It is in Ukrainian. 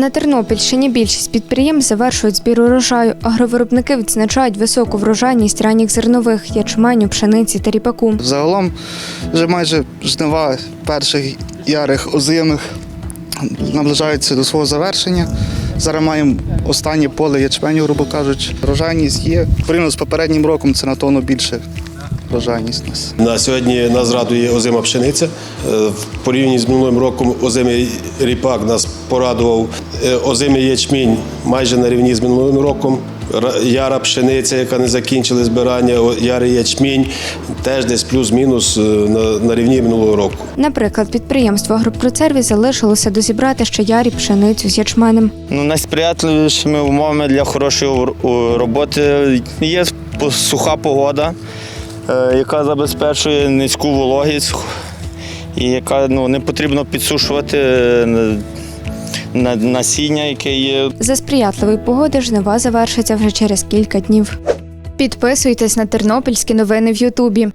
На Тернопільщині більшість підприємств завершують збір урожаю. Агровиробники відзначають високу врожайність ранніх зернових ячменю, пшениці та ріпаку. Загалом вже майже жнива перших ярих озимих наближаються до свого завершення. Зараз маємо останнє поле ячменю, грубо кажучи. Врожайність є. Порівняно з попереднім роком це на тонну більше врожайність нас. На сьогодні нас радує озима пшениця. Е, В порівнянні з минулим роком озимий ріпак нас порадував. Е, Озимий ячмінь майже на рівні з минулим роком. Ра- Яра пшениця, яка не закінчили збирання, ярий ячмінь теж десь плюс-мінус е, на, на рівні минулого року. Наприклад, підприємство Агропроцерві залишилося дозібрати ще ярі пшеницю з ячменем. Ну, найсприятливішими умовами для хорошої роботи є по- суха погода, яка забезпечує низьку вологість і яка ну, не потрібно підсушувати е, насіння, яке є За сприятливої погоди жнива завершиться вже через кілька днів. Підписуйтесь на тернопільські новини в Ютубі.